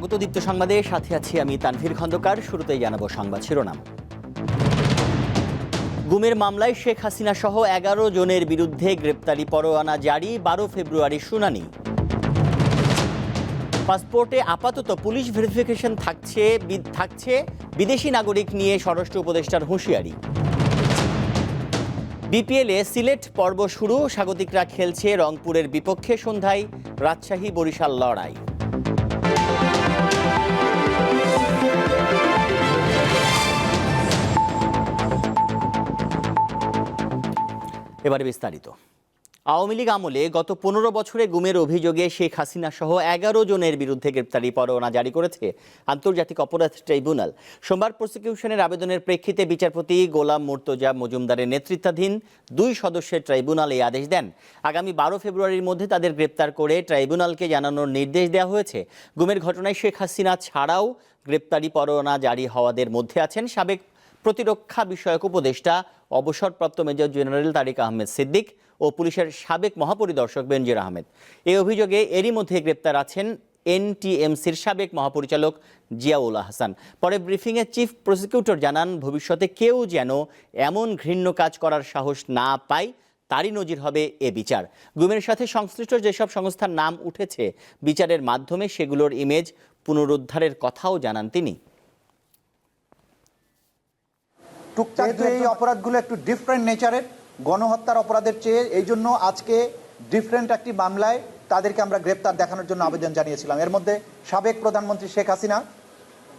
স্বাগত দীপ্ত সংবাদে। সাথে আছি আমি তানভীর খন্দকার। শুরুতেই জানাব সংবাদ শিরোনাম। গুমের মামলায় শেখ হাসিনা সহ এগারো জনের বিরুদ্ধে গ্রেপ্তারি পরোয়ানা জারি, বারো ফেব্রুয়ারি শুনানি। পাসপোর্টে আপাতত পুলিশ ভেরিফিকেশন থাকছে থাকছে, বিদেশি নাগরিক নিয়ে স্বরাষ্ট্র উপদেষ্টার হুঁশিয়ারি। বিপিএলে সিলেট পর্ব শুরু, স্বাগতিকরা খেলছে রংপুরের বিপক্ষে সন্ধ্যায় রাজশাহী বরিশাল লড়াই। এবারে বিস্তারিত। আওয়ামী লীগ আমলে গত পনেরো বছরে গুমের অভিযোগে শেখ হাসিনা সহ এগারো জনের বিরুদ্ধে গ্রেপ্তারি পরোয়ানা জারি করেছে আন্তর্জাতিক অপরাধ ট্রাইব্যুনাল। সোমবার প্রসিকিউশনের আবেদনের প্রেক্ষিতে বিচারপতি গোলাম মুর্তজা মজুমদারের নেতৃত্বাধীন দুই সদস্যের ট্রাইব্যুনাল এই আদেশ দেন। আগামী বারো ফেব্রুয়ারির মধ্যে তাদের গ্রেপ্তার করে ট্রাইব্যুনালকে জানানোর নির্দেশ দেওয়া হয়েছে। গুমের ঘটনায় শেখ হাসিনা ছাড়াও গ্রেপ্তারি পরোয়ানা জারি হওয়াদের মধ্যে আছেন সাবেক প্রতিরক্ষা বিষয়ক উপদেষ্টা অবসরপ্রাপ্ত মেজর জেনারেল তারিক আহমেদ সিদ্দিক ও পুলিশের সাবেক মহাপরিদর্শক বেনজির আহমেদ। এই অভিযোগে এরই মধ্যে গ্রেপ্তার আছেন এনটিএমসির সাবেক মহাপরিচালক জিয়াউল হাসান পরে ব্রিফিংয়ে চিফ প্রসিকিউটর জানান, ভবিষ্যতে কেউ যেন এমন ঘৃণ্য কাজ করার সাহস না পায়, তারই নজির হবে এ বিচার। গুমের সাথে সংশ্লিষ্ট যেসব সংস্থার নাম উঠেছে বিচারের মাধ্যমে, সেগুলোর ইমেজ পুনরুদ্ধারের কথাও জানান তিনি। টুকটাক এই অপরাধগুলো একটু ডিফারেন্ট নেচারের গণহত্যার অপরাধের চেয়ে এই জন্য আজকে ডিফারেন্ট একটি মামলায় তাদেরকে আমরা গ্রেপ্তার দেখানোর জন্য আবেদন জানিয়েছিলাম। এর মধ্যে সাবেক প্রধানমন্ত্রী শেখ হাসিনা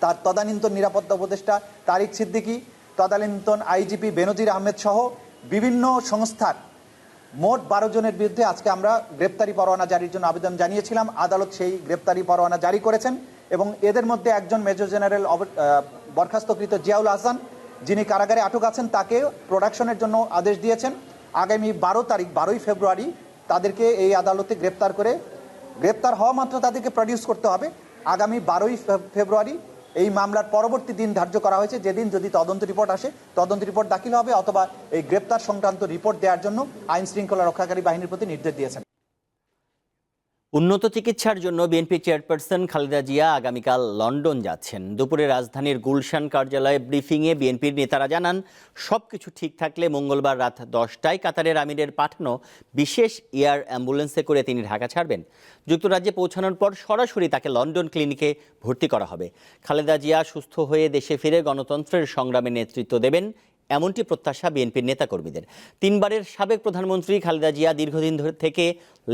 তার তদানীন্তন নিরাপত্তা উপদেষ্টা তারিক সিদ্দিকী তদানীন্তন আইজিপি বেনজির আহমেদ সহ বিভিন্ন সংস্থার মোট বারো জনের বিরুদ্ধে আজকে আমরা গ্রেপ্তারি পরোয়ানা জারির জন্য আবেদন জানিয়েছিলাম। আদালত সেই গ্রেপ্তারি পরোয়ানা জারি করেছেন এবং এদের মধ্যে একজন মেজর জেনারেল বরখাস্তকৃত জিয়াউল হাসান যিনি কারাগারে আটক আছেন, তাকে প্রোডাকশনের জন্য আদেশ দিয়েছেন। আগামী বারো তারিখ, বারোই ফেব্রুয়ারি তাদেরকে এই আদালতে গ্রেপ্তার করে, গ্রেপ্তার হওয়া মাত্র তাদেরকে প্রডিউস করতে হবে। আগামী বারোই ফেব্রুয়ারি এই মামলার পরবর্তী দিন ধার্য করা হয়েছে। যেদিন যদি তদন্ত রিপোর্ট আসে, তদন্ত রিপোর্ট দাখিল হবে অথবা এই গ্রেপ্তার সংক্রান্ত রিপোর্ট দেওয়ার জন্য আইন শৃঙ্খলা রক্ষাকারী বাহিনীর প্রতি নির্দেশ দিয়েছেন। উন্নত চিকিৎসার জন্য বিএনপি চেয়ারপারসন খালেদা জিয়া আগামীকাল লন্ডন যাচ্ছেন। দুপুরে রাজধানীর গুলশান কার্যালয়ে ব্রিফিংয়ে বিএনপির নেতারা জানান সব কিছু ঠিক থাকলে মঙ্গলবার রাত দশটায় কাতারের আমিরের পাঠানো বিশেষ এয়ার অ্যাম্বুলেন্সে করে তিনি ঢাকা ছাড়বেন। যুক্তরাজ্যে পৌঁছানোর পর সরাসরি তাকে লন্ডন ক্লিনিকে ভর্তি করা হবে। খালেদা জিয়া সুস্থ হয়ে দেশে ফিরে গণতন্ত্রের সংগ্রামে নেতৃত্ব দেবেন এমনটি প্রত্যাশা বিএনপির নেতাকর্মীদের। তিনবারের সাবেক প্রধানমন্ত্রী খালেদা জিয়া দীর্ঘদিন ধরে থেকে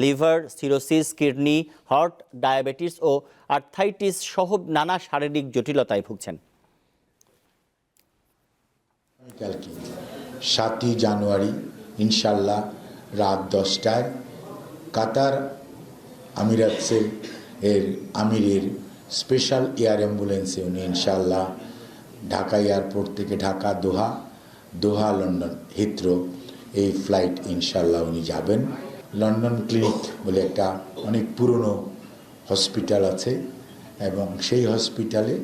liver, cirrhosis, kidney, heart, diabetes ও আর্থাইটিস সহ নানা শারীরিক জটিলতায় ভুগছেন। সাতই জানুয়ারি ইনশাল্লাহ রাত দশটায় কাতার আমিরাতসে এর আমিরের স্পেশাল এয়ার অ্যাম্বুলেন্সে উনি ইনশাল্লাহ ঢাকা এয়ারপোর্ট থেকে Dhaka, Doha Doha, London, Heathrow, এই ফ্লাইট ইনশাল্লাহ উনি যাবেন। লন্ডন ক্লিনিক বলে একটা অনেক পুরনো হসপিটাল আছে এবং সেই হসপিটালে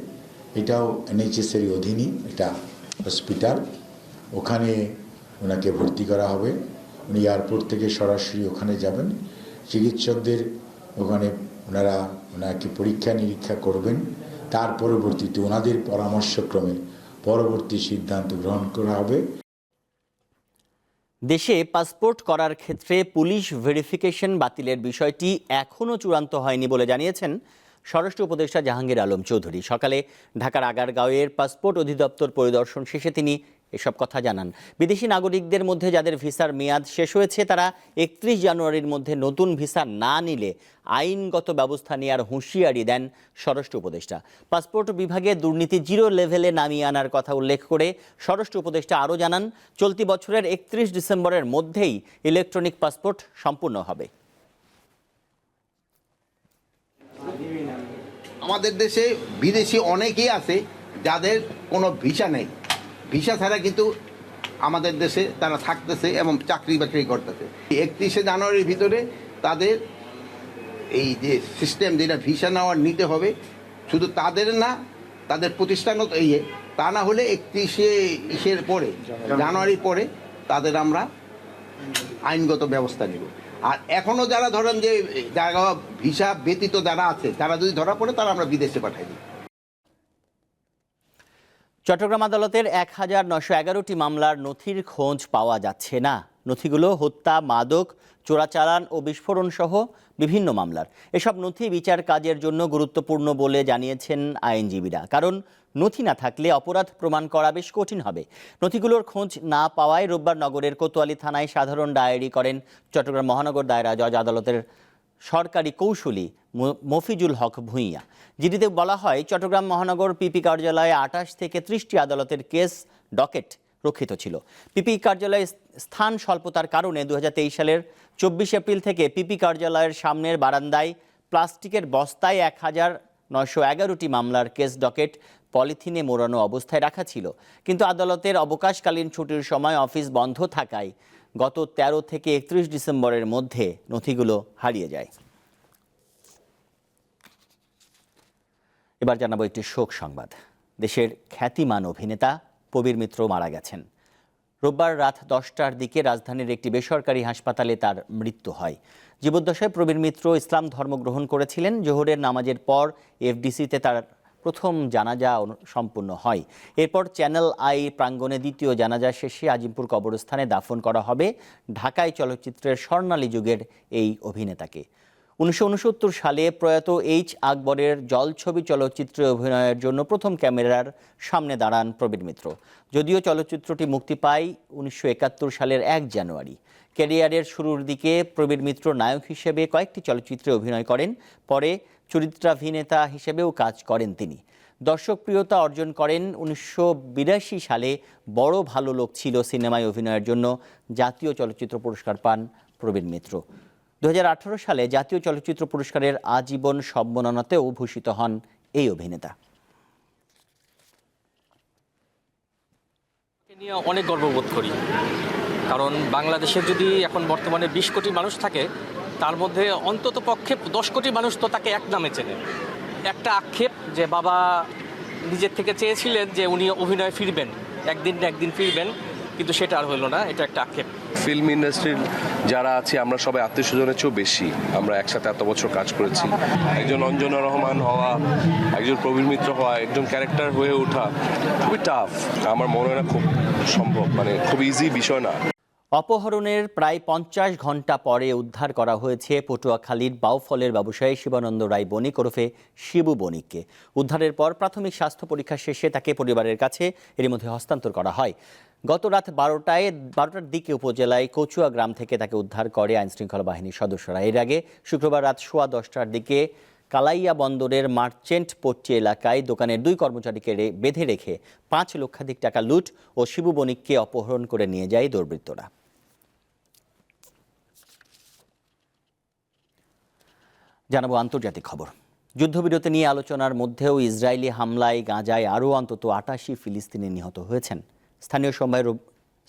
এটাও এনএইচএসের অধীনই একটা হসপিটাল ওখানে ওনাকে ভর্তি করা হবে। উনি এয়ারপোর্ট থেকে সরাসরি ওখানে যাবেন। চিকিৎসকদের ওখানে ওনারা ওনাকে পরীক্ষা নিরীক্ষা করবেন। তার পরবর্তীতে ওনাদের পরামর্শক্রমে পরবর্তী সিদ্ধান্ত গ্রহণ করা হবে। দেশে পাসপোর্ট করার ক্ষেত্রে পুলিশ ভেরিফিকেশন বাতিলের বিষয়টি এখনও চূড়ান্ত হয়নি বলে জানিয়েছেন স্বরাষ্ট্র উপদেষ্টা জাহাঙ্গীর আলম চৌধুরী। সকালে ঢাকার আগারগাঁওয়ের পাসপোর্ট অধিদপ্তর পরিদর্শন শেষে তিনি এসব কথা জানান। বিদেশি নাগরিকদের মধ্যে যাদের ভিসার মেয়াদ শেষ হয়েছে, তারা একত্রিশ জানুয়ারির মধ্যে নতুন ভিসা না নিলে আইনগত ব্যবস্থা নেওয়ার হুঁশিয়ারি দেন স্বরাষ্ট্র উপদেষ্টা। পাসপোর্ট বিভাগে দুর্নীতি জিরো লেভেলে নামিয়ে আনার কথা উল্লেখ করে স্বরাষ্ট্র উপদেষ্টা আরও জানান, চলতি বছরের একত্রিশ ডিসেম্বরের মধ্যেই ইলেকট্রনিক পাসপোর্ট সম্পূর্ণ হবে। আমাদের দেশে বিদেশি অনেকেই আছে যাদের কোনো ভিসা নেই। ভিসা ছাড়া কিন্তু আমাদের দেশে তারা থাকতেছে এবং চাকরি বাকরি করতেছে। একত্রিশে জানুয়ারির ভিতরে তাদের এই যে সিস্টেম যেটা ভিসা নেওয়ার নিতে হবে শুধু তাদের না তাদের প্রতিষ্ঠানও তো ইয়ে তা না হলে একত্রিশে ইসের পরে জানুয়ারি। পরে তাদের আমরা আইনগত ব্যবস্থা নেব। আর এখনও যারা ধরেন যে যারা ভিসা ব্যতীত যারা আছে তারা যদি ধরা পড়ে তারা আমরা বিদেশে পাঠাই দিই। চট্টগ্রাম আদালতের এক হাজার নশো এগারোটি মামলার নথির খোঁজ পাওয়া যাচ্ছে না। নথিগুলো হত্যা, মাদক, চোরাচালান ও বিস্ফোরণ সহ বিভিন্ন মামলার। এসব নথি বিচার কাজের জন্য গুরুত্বপূর্ণ বলে জানিয়েছেন আইনজীবীরা। কারণ নথি না থাকলে অপরাধ প্রমাণ করা বেশ কঠিন হবে। নথিগুলোর খোঁজ না পাওয়ায় রোববার নগরের কোতোয়ালি থানায় সাধারণ ডায়েরি করেন চট্টগ্রাম মহানগর দায়রা জজ আদালতের সরকারি কৌশলী মফিজুল হক ভূঁইয়া। যেটিতে বলা হয়, চট্টগ্রাম মহানগর পিপি কার্যালয়ে আঠাশ থেকে ত্রিশটি আদালতের কেস ডকেট রক্ষিত ছিল। পিপি কার্যালয়ে স্থান স্বল্পতার কারণে দু হাজার তেইশ সালের চব্বিশ এপ্রিল থেকে পিপি কার্যালয়ের সামনের বারান্দায় প্লাস্টিকের বস্তায় এক হাজার নয়শো এগারোটি মামলার কেস ডকেট পলিথিনে মোড়ানো অবস্থায় রাখা ছিল। কিন্তু আদালতের অবকাশকালীন ছুটির সময় অফিস বন্ধ থাকায় গত ১৩ থেকে একত্রিশ ডিসেম্বরের মধ্যে নথিগুলো হারিয়ে যায়। এবার জানাব একটি শোক সংবাদ। দেশের খ্যাতিমান অভিনেতা প্রবীর মিত্র মারা গেছেন। রোববার রাত দশটার দিকে রাজধানীর একটি বেসরকারি হাসপাতালে তার মৃত্যু হয়। জীবদ্দশায় প্রবীর মিত্র ইসলাম ধর্ম গ্রহণ করেছিলেন। জোহরের নামাজের পর এফডিসিতে তার প্রথম জানাজা সম্পূর্ণ হয়। এরপর চ্যানেল আই প্রাঙ্গণে দ্বিতীয় জানাজা শেষে আজিমপুর কবরস্থানে দাফন করা হবে ঢাকায় চলচ্চিত্রের স্বর্ণালী যুগের এই অভিনেতাকে। উনিশশো উনসত্তর সালে প্রয়াত এইচ আকবরের জলছবি চলচ্চিত্রে অভিনয়ের জন্য প্রথম ক্যামেরার সামনে দাঁড়ান প্রবীর মিত্র। যদিও চলচ্চিত্রটি মুক্তি পায় উনিশশো একাত্তর সালের এক জানুয়ারি। ক্যারিয়ারের শুরুর দিকে প্রবীর মিত্র নায়ক হিসেবে কয়েকটি চলচ্চিত্রে অভিনয় করেন। পরে চরিত্রাভিনেতা হিসেবেও কাজ করেন তিনি। দর্শকপ্রিয়তা অর্জন করেন উনিশশো বিরাশি সালে বড় ভালো লোক ছিল সিনেমায় অভিনয়ের জন্য। জাতীয় চলচ্চিত্র পুরস্কার পান প্রবীণ মিত্র। দু হাজার আঠারো সালে জাতীয় চলচ্চিত্র পুরস্কারের আজীবন সম্মাননাতেও ভূষিত হন এই অভিনেতা। নিয়ে অনেক গর্ববোধ করি। কারণ বাংলাদেশের যদি এখন বর্তমানে বিশ কোটি মানুষ থাকে তার মধ্যে অন্তত পক্ষে দশ কোটি মানুষ তো তাকে এক নামে চেনে। একটা আক্ষেপ যে বাবা নিজের থেকে চেয়েছিলেন যে উনি অভিনয় ফিরবেন, একদিন না একদিন ফিরবেন, কিন্তু সেটা আর হলো না, এটা একটা আক্ষেপ। ফিল্ম ইন্ডাস্ট্রির যারা আছি, আমরা সবাই আত্মীয় স্বজনের চেয়েও বেশি, আমরা একসাথে এত বছর কাজ করেছি। একজন অঞ্জনা রহমান হওয়া, একজন প্রবীণ মিত্র হওয়া, একজন ক্যারেক্টার হয়ে ওঠা, খুবই টাফ আমার মনে হয় না খুব সম্ভব মানে খুব ইজি বিষয় না। অপহরণের প্রায় পঞ্চাশ ঘণ্টা পরে উদ্ধার করা হয়েছে পটুয়াখালীর বাউফলের ব্যবসায়ী শিবানন্দ রায় বণিক ওরফে শিবু বণিককে। উদ্ধারের পর প্রাথমিক স্বাস্থ্য পরীক্ষা শেষে তাকে পরিবারের কাছে এর মধ্যে হস্তান্তর করা হয়। গত রাত বারোটায়, বারোটার দিকে উপজেলায় কচুয়া গ্রাম থেকে তাকে উদ্ধার করে আইনশৃঙ্খলা বাহিনীর সদস্যরা। এর আগে শুক্রবার রাত সোয়া দশটার দিকে কালাইয়া বন্দরের মার্চেন্ট পট্টি এলাকায় দোকানের দুই কর্মচারীকে বেঁধে রেখে পাঁচ লক্ষাধিক টাকা লুট ও শিবু বণিককে অপহরণ করে নিয়ে যায় দুর্বৃত্তরা। জানাব আন্তর্জাতিক খবর। যুদ্ধবিরতি নিয়ে আলোচনার মধ্যেও ইসরায়েলি হামলায় গাঁজায় আরও অন্তত আটাশি ফিলিস্তিনি নিহত হয়েছেন। স্থানীয় সময়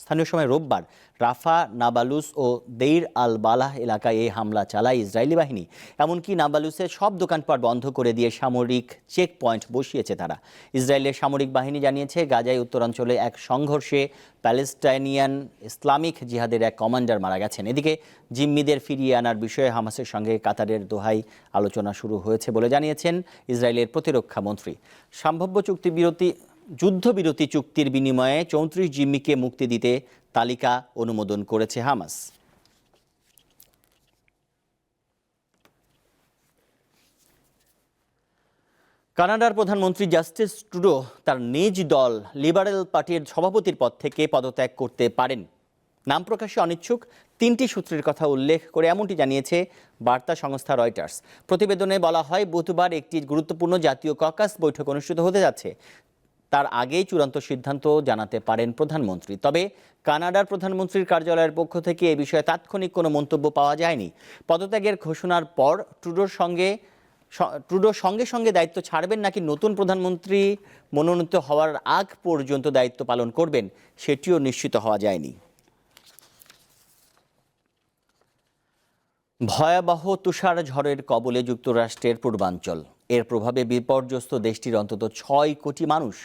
স্থানীয় সময় রোববার রাফা, নাবালুস ও দেইর আল বালাহ এলাকায় এই হামলা চালায় ইসরায়েলি বাহিনী। এমনকি নাবালুসের সব দোকানপাট বন্ধ করে দিয়ে সামরিক চেক পয়েন্ট বসিয়েছে তারা। ইসরায়েলের সামরিক বাহিনী জানিয়েছে, গাজায় উত্তরাঞ্চলে এক সংঘর্ষে প্যালেস্টাইনিয়ান ইসলামিক জিহাদের এক কমান্ডার মারা গেছেন। এদিকে জিম্মিদের ফিরিয়ে আনার বিষয়ে হামাসের সঙ্গে কাতারের দোহাই আলোচনা শুরু হয়েছে বলে জানিয়েছেন ইসরায়েলের প্রতিরক্ষা মন্ত্রী। সম্ভাব্য চুক্তিবিরতি যুদ্ধবিরতি চুক্তির বিনিময়ে চৌত্রিশ জিম্মিকে মুক্তি দিতে তালিকা অনুমোদন করেছে হামাস। কানাডার প্রধানমন্ত্রী জাস্টিস ট্রুডো তার নিজ দল লিবারেল পার্টির সভাপতির পদ থেকে পদত্যাগ করতে পারেন। নাম প্রকাশে অনিচ্ছুক, তিনটি সূত্রের কথা উল্লেখ করে এমনটি জানিয়েছে বার্তা সংস্থা রয়টার্স। প্রতিবেদনে বলা হয়, বুধবার একটি গুরুত্বপূর্ণ জাতীয় ককাস বৈঠক অনুষ্ঠিত হতে যাচ্ছে। তার আগেই চূড়ান্ত সিদ্ধান্ত জানাতে পারেন প্রধানমন্ত্রী। তবে কানাডার প্রধানমন্ত্রীর কার্যালয়ের পক্ষ থেকে এ বিষয়ে তাৎক্ষণিক কোনো মন্তব্য পাওয়া যায়নি। পদত্যাগের ঘোষণার পর ট্রুডোর সঙ্গে ট্রুডো সঙ্গে সঙ্গে দায়িত্ব ছাড়বেন নাকি নতুন প্রধানমন্ত্রী মনোনীত হওয়ার আগ পর্যন্ত দায়িত্ব পালন করবেন সেটিও নিশ্চিত হওয়া যায়নি। ভয়াবহ তুষার ঝড়ের কবলে যুক্তরাষ্ট্রের পূর্বাঞ্চল। এর প্রভাবে বিপর্যস্ত দেশটির অন্তত ছয় কোটি মানুষ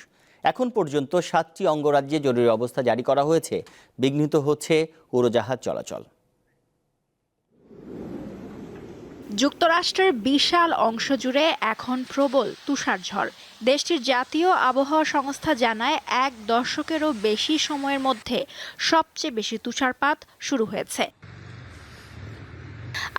এখন পর্যন্ত সাতটি অঙ্গরাজ্যে জরুরি অবস্থা জারি করা হয়েছে। বিঘ্নিত হচ্ছে উড়োজাহাজ চলাচল। যুক্তরাষ্ট্রের বিশাল অংশ জুড়ে এখন প্রবল তুষারঝড়। দেশটির জাতীয় আবহাওয়া সংস্থা জানায়, এক দশকেরও বেশি সময়ের মধ্যে সবচেয়ে বেশি তুষারপাত শুরু হয়েছে।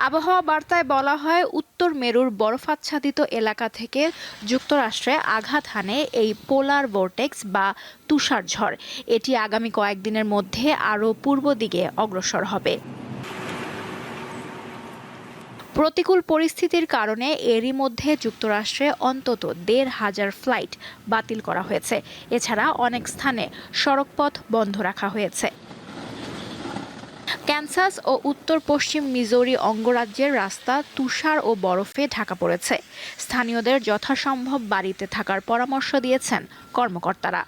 আবহাওয়া বার্তায় বলা হয়, উত্তর মেরুর বরফাচ্ছাদিত এলাকা থেকে যুক্তরাষ্ট্রে আঘাত হানে এই পোলার ভোর্টেক্স বা তুষারঝড় এটি আগামী কয়েকদিনের মধ্যে আরও পূর্ব দিকে অগ্রসর হবে। প্রতিকূল পরিস্থিতির কারণে এরই মধ্যে যুক্তরাষ্ট্রে অন্তত দেড় হাজার ফ্লাইট বাতিল করা হয়েছে। এছাড়া অনেক স্থানে সড়কপথ বন্ধ রাখা হয়েছে। ক্যান্সাস ও উত্তর পশ্চিম মিজোরি অঙ্গরাজ্যের রাস্তা তুষার ও বরফে ঢাকা পড়েছে। স্থানীয়দের যথাসম্ভব বাড়িতে থাকার পরামর্শ দিয়েছেন কর্মকর্তারা।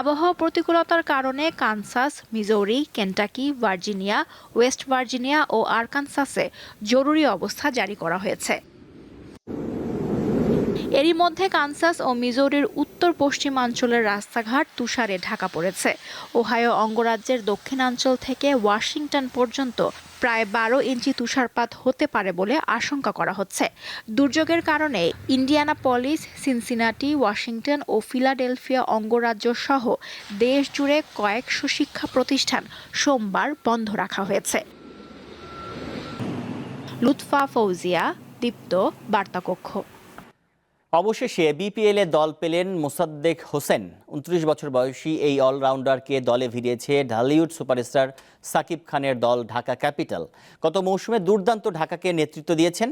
আবহাওয়া প্রতিকূলতার কারণে Kansas, Missouri, Kentucky, Virginia, West Virginia ও আরকানসাসে জরুরি অবস্থা জারি করা হয়েছে। এরই মধ্যে কানসাস ও মিজোরির উত্তর পশ্চিমাঞ্চলের রাস্তাঘাট তুষারে ঢাকা পড়েছে। ওহায়ো অঙ্গরাজ্যের দক্ষিণাঞ্চল থেকে ওয়াশিংটন পর্যন্ত প্রায় বারো ইঞ্চি তুষারপাত হতে পারে বলে আশঙ্কা করা হচ্ছে। দুর্যোগের কারণে ইন্ডিয়ানা পলিস সিনসিনাটি, ওয়াশিংটন ও ফিলাডেলফিয়া অঙ্গরাজ্য সহ দেশ জুড়ে কয়েকশো শিক্ষা প্রতিষ্ঠান সোমবার বন্ধ রাখা হয়েছে। লুৎফা ফৌজিয়া, দীপ্ত, বার্তাকক্ষ। অবশেষে বিপিএল দল পেলেন মোসাদ্দেক হোসেন। উনত্রিশ বছর বয়সী এই অলরাউন্ডারকে দলে ভিড়িয়েছে ঢালিউড সুপারস্টার সাকিব খানের দল ঢাকা ক্যাপিটাল। গত মৌসুমে দুর্দান্ত ঢাকাকে নেতৃত্ব দিয়েছেন,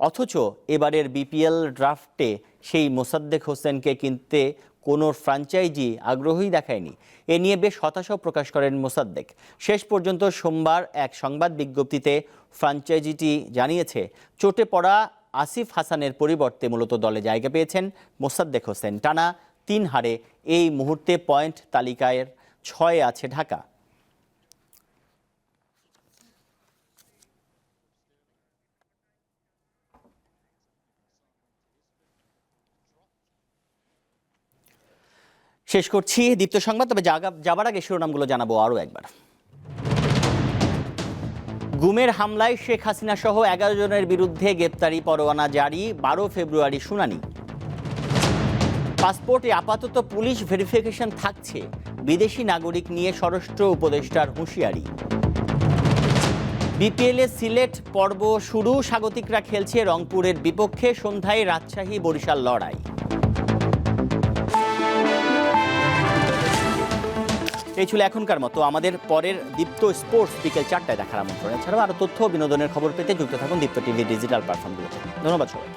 অথচ এবারের বিপিএল ড্রাফটে সেই মোসাদ্দেক হোসেনকে কিনতে কোনো ফ্র্যাঞ্চাইজি আগ্রহই দেখায়নি। এ নিয়ে বেশ হতাশাও প্রকাশ করেন মোসাদ্দেক। শেষ পর্যন্ত সোমবার এক সংবাদ বিজ্ঞপ্তিতে ফ্র্যাঞ্চাইজিটি জানিয়েছে, চোটে পড়া আসিফ হাসানের পরিবর্তে মূলত দলে জায়গা পেয়েছেন মোসাদ্দেক হোসেন। টানা তিন হারে এই মুহূর্তে পয়েন্ট তালিকায় ছয়ে আছে ঢাকা। শেষ করছি দীপ্ত সংবাদ, তবে যাবার আগে শিরোনামগুলো জানাব আরও একবার। গুমের হামলায় শেখ হাসিনা সহ এগারো জনের বিরুদ্ধে গ্রেপ্তারি পরোয়ানা জারি, বারো ফেব্রুয়ারি শুনানি। পাসপোর্টে আপাতত পুলিশ ভেরিফিকেশন থাকছে, বিদেশি নাগরিক নিয়ে স্বরাষ্ট্র উপদেষ্টার হুঁশিয়ারি। বিপিএল সিলেট পর্ব শুরু, স্বাগতিকরা খেলছে রংপুরের বিপক্ষে, সন্ধ্যায় রাজশাহী বরিশাল লড়াই। এই ছিল এখনকার মতো। আমাদের পরের দীপ্ত স্পোর্টস বিকেল চারটায় দেখার আমন্ত্রণ। এছাড়াও আরও তথ্য বিনোদনের খবর পেতে যুক্ত থাকুন দীপ্ত টিভি ডিজিটাল প্ল্যাটফর্মগুলোতে। ধন্যবাদ সবাই